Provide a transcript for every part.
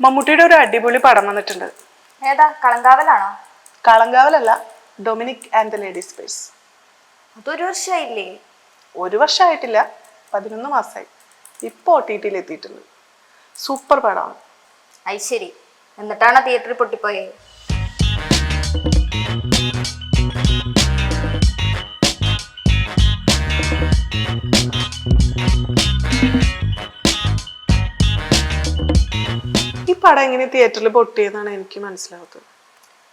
മമ്മൂട്ടിയുടെ ഒരു അടിപൊളി പടം വന്നിട്ടുണ്ട്. ഏതാ കളങ്കാവലാണോ? കളങ്കാവലല്ല Dominic and the ladies space അതൊരു വർഷമായില്ലേ ഒരു വർഷമായിട്ടില്ല പതിനൊന്ന് മാസമായി ഇപ്പോൾ ഒ ടി ടിയിൽ എത്തിയിട്ടുണ്ട്. സൂപ്പർ പടമാണ്. അത് ശരി എന്നിട്ടാണോ തിയേറ്ററിൽ പൊട്ടിപ്പോയത് പടം എങ്ങനെ തിയേറ്ററിൽ പൊട്ടിയെന്നാണ് എനിക്ക് മനസ്സിലാവുന്നത്.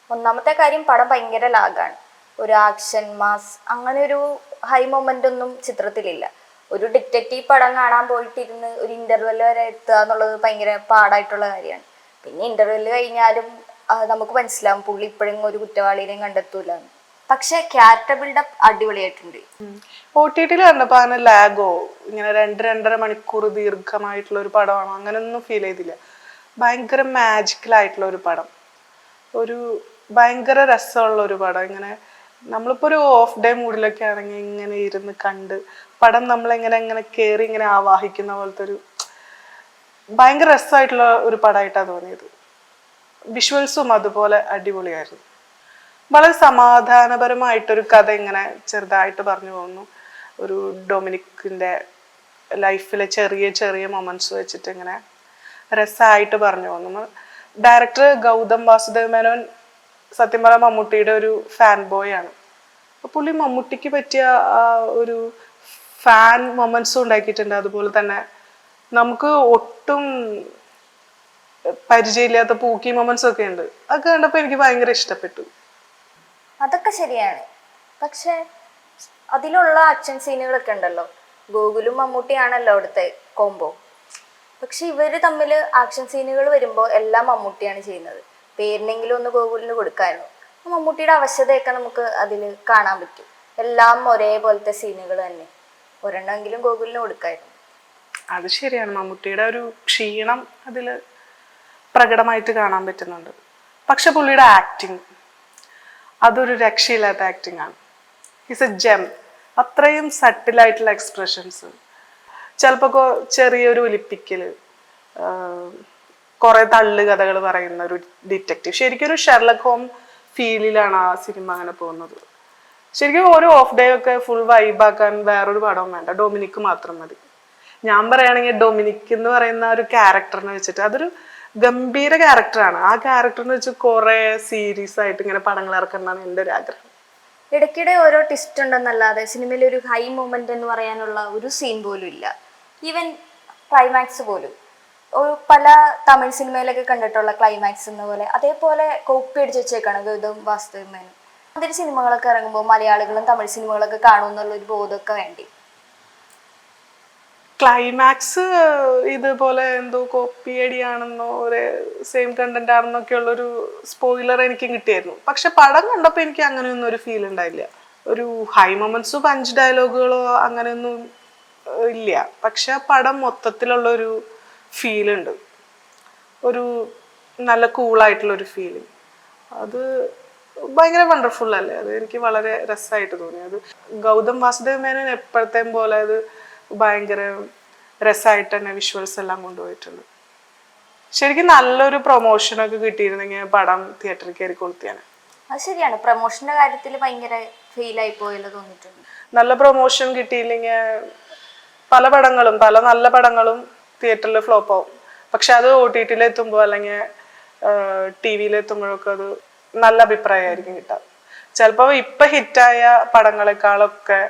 ഒന്നാമത്തെ കാര്യം പടം ഭയങ്കര ലാഗാണ്. ഒരു ആക്ഷൻ മാസ് അങ്ങനെ ഒരു ഹൈ മൊമെന്റ് ഒന്നും ചിത്രത്തിലില്ല. ഒരു ഡിറ്റക്റ്റീവ് പടം കാണാൻ പോയിട്ടിരുന്ന് ഒരു ഇന്റർവെൽ വരെ എത്തുക എന്നുള്ളത് ഭയങ്കര പാടായിട്ടുള്ള കാര്യമാണ്. പിന്നെ ഇന്റർവെൽ കഴിഞ്ഞാലും നമുക്ക് മനസ്സിലാവും പുള്ളി ഇപ്പോഴും ഒരു കുറ്റവാളിനെയും കണ്ടെത്തൂല പക്ഷെ ക്യാരക്ടർ ബിൽഡപ്പ് അടിപൊളിയായിട്ടുണ്ട്. ഒ ടി ടിയിൽ കണ്ടപ്പോൾ അങ്ങനെ ലാഗോ ഇങ്ങനെ രണ്ട് രണ്ടര മണിക്കൂർ ദീർഘമായിട്ടുള്ള ഒരു പടമാണോ അങ്ങനെയൊന്നും ഫീൽ ചെയ്തില്ല. ഭയങ്കര മാജിക്കലായിട്ടുള്ള ഒരു പടം. ഒരു ഭയങ്കര രസമുള്ള ഒരു പടം. ഇങ്ങനെ നമ്മളിപ്പോൾ ഒരു ഓഫ് ഡേ മൂഡിലൊക്കെ ആണെങ്കിൽ ഇങ്ങനെ ഇരുന്ന് കണ്ട് പടം നമ്മളെങ്ങനെ ഇങ്ങനെ കയറി ഇങ്ങനെ ആവാഹിക്കുന്ന പോലത്തെ ഒരു ഭയങ്കര രസമായിട്ടുള്ള ഒരു പടമായിട്ടാണ് തോന്നിയത്. വിഷ്വൽസും അതുപോലെ അടിപൊളിയായിരുന്നു. വളരെ സമാധാനപരമായിട്ടൊരു കഥ ഇങ്ങനെ ചെറുതായിട്ട് പറഞ്ഞു പോകുന്നു. ഒരു ഡൊമിനിക്കിന്റെ ലൈഫിലെ ചെറിയ ചെറിയ മൊമെന്റ്സ് വെച്ചിട്ട് ഇങ്ങനെ രസമായിട്ട് പറഞ്ഞു. നമ്മൾ ഡയറക്ടർ ഗൗതം വാസുദേവ് മേനോൻ സത്യം പറഞ്ഞ മമ്മൂട്ടിയുടെ ഒരു ഫാൻ ബോയ് ആണ് പുള്ളി മമ്മൂട്ടിക്ക് പറ്റിയ ഒരു ഫാൻ മൊമെന്റ്സും ഉണ്ടാക്കിയിട്ടുണ്ട്. അതുപോലെ തന്നെ നമുക്ക് ഒട്ടും പരിചയമില്ലാത്ത പൂക്കി മൊമെന്റ്സ് ഒക്കെ ഉണ്ട്. അതൊക്കെ കണ്ടപ്പോൾ എനിക്ക് ഭയങ്കര ഇഷ്ടപ്പെട്ടു. അതൊക്കെ ശരിയാണ്. പക്ഷെ അതിലുള്ള ആക്ഷൻ സീനുകളൊക്കെ ഉണ്ടല്ലോ. ഗോകുലും മമ്മൂട്ടിയാണല്ലോ അവിടുത്തെ കോംബോ പക്ഷെ ഇവർ തമ്മിൽ ആക്ഷൻ സീനുകൾ വരുമ്പോൾ എല്ലാം മമ്മൂട്ടിയാണ് ചെയ്യുന്നത്. പേരിനെങ്കിലും ഒന്ന് ഗോകുലിന് കൊടുക്കായിരുന്നു. അപ്പൊ മമ്മൂട്ടിയുടെ അവശതയൊക്കെ നമുക്ക് അതിൽ കാണാൻ പറ്റും. എല്ലാം ഒരേപോലത്തെ സീനുകൾ തന്നെ. ഒരെണ്ണമെങ്കിലും ഗോകുലിന് കൊടുക്കായിരുന്നു. അത് ശരിയാണ്. മമ്മൂട്ടിയുടെ ഒരു ക്ഷീണം അതിൽ പ്രകടമായിട്ട് കാണാൻ പറ്റുന്നുണ്ട്. പക്ഷെ പുള്ളിയുടെ ആക്ടിങ് അതൊരു രക്ഷയില്ലാത്ത ആക്ടിങ് ആണ്. ഹിസ് എ ജെം അത്രയും സട്ടിലായിട്ടുള്ള എക്സ്പ്രഷൻസ് ചിലപ്പോൾ ചെറിയൊരു ഒലിപ്പിക്കൽ കുറെ തള്ളു കഥകൾ പറയുന്ന ഒരു ഡിറ്റക്റ്റീവ് ശരിക്കും ഒരു ഷെർലക് ഹോം ഫീലിലാണ് ആ സിനിമ അങ്ങനെ പോകുന്നത്. ശരിക്കും ഒരു ഓഫ് ഡേ ഒക്കെ ഫുൾ വൈബാക്കാൻ വേറൊരു പടവും വേണ്ട. ഡൊമിനിക്ക് മാത്രം മതി. ഞാൻ പറയുകയാണെങ്കിൽ ഡൊമിനിക് എന്ന് പറയുന്ന ഒരു ക്യാരക്ടറിനെ വെച്ചിട്ട് അതൊരു ഗംഭീര ക്യാരക്ടറാണ് ആ ക്യാരക്ടറിനെ വെച്ച് കുറെ സീരീസ് ആയിട്ട് ഇങ്ങനെ പടങ്ങൾ ഇറക്കണമെന്നാണ് എന്റെ ഒരു ആഗ്രഹം. ഇടയ്ക്കിടെ ഓരോ ട്വിസ്റ്റ് ഉണ്ടെന്നല്ലാതെ സിനിമയിൽ ഒരു ഹൈ മൂമെന്റ് എന്ന് പറയാനുള്ള ഒരു സീൻ പോലും ഇല്ല. ഈവൻ ക്ലൈമാക്സ് പോലും. ഒരു പല തമിഴ് സിനിമയിലൊക്കെ കണ്ടിട്ടുള്ള ക്ലൈമാക്സ് എന്ന പോലെ അതേപോലെ കോപ്പി അടിച്ച് വെച്ചേക്കാണ് ഗൗതം വാസ്തവമേനും അതിന് സിനിമകളൊക്കെ ഇറങ്ങുമ്പോൾ മലയാളികളും തമിഴ് സിനിമകളൊക്കെ കാണും എന്നുള്ള ഒരു ബോധമൊക്കെ വേണ്ടി. ക്ലൈമാക്സ് ഇതുപോലെ എന്തോ കോപ്പി അടിയാണെന്നോ ഒരു സെയിം കണ്ടന്റ് ആണെന്നൊക്കെ ഉള്ളൊരു സ്പോയിലർ എനിക്ക് കിട്ടിയായിരുന്നു. പക്ഷെ പടം കണ്ടപ്പോൾ എനിക്ക് അങ്ങനെയൊന്നും ഒരു ഫീൽ ഉണ്ടായില്ല. ഒരു ഹൈ മൊമെന്റ്സോ പഞ്ച് ഡയലോഗുകളോ അങ്ങനെയൊന്നും ഇല്ല. പക്ഷെ ആ പടം മൊത്തത്തിലുള്ള ഒരു ഫീൽ ഉണ്ട് ഒരു നല്ല കൂളായിട്ടുള്ളൊരു ഫീലിംഗ് അത് ഭയങ്കര വണ്ടർഫുൾ അല്ലേ അത് എനിക്ക് വളരെ രസമായിട്ട് തോന്നി. അത് ഗൗതം വാസുദേവ് മേനോൻ എപ്പോഴത്തെയും പോലെ അത് ഭയങ്കര രസമായിട്ട് തന്നെ വിഷ്വൽസ് എല്ലാം കൊണ്ടുപോയിട്ടുണ്ട്. ശരിക്കും നല്ലൊരു പ്രൊമോഷനൊക്കെ കിട്ടിയിരുന്നെങ്കിൽ പടം തിയേറ്ററിൽ കയറി കൊളുത്തിയാണ്. അത് ശരിയാണ്. പ്രൊമോഷന്റെ കാര്യത്തിൽ ഭയങ്കര ആയി പോയല്ലോ തോന്നിയിട്ടുണ്ട്. നല്ല പ്രൊമോഷൻ കിട്ടിയില്ലെങ്കിൽ പല പടങ്ങളും പല നല്ല പടങ്ങളും തിയേറ്ററിൽ ഫ്ലോപ്പ് ആവും. പക്ഷെ അത് ഒ ടി ടിയിൽ എത്തുമ്പോൾ അല്ലെങ്കിൽ ടി വിയിൽ എത്തുമ്പോഴൊക്കെ അത് നല്ല അഭിപ്രായമായിരിക്കും കിട്ടുക. ചിലപ്പോൾ ഇപ്പം ഹിറ്റായ പടങ്ങളെക്കാളൊക്കെ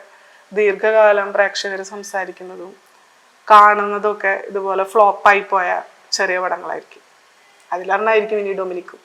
ദീർഘകാലം പ്രേക്ഷകർ സംസാരിക്കുന്നതും കാണുന്നതും ഒക്കെ ഇതുപോലെ ഫ്ലോപ്പായി പോയ ചെറിയ പടങ്ങളായിരിക്കും. അതിലൊരെണ്ണമായിരിക്കും ഇനി ഡൊമിനിക്കും.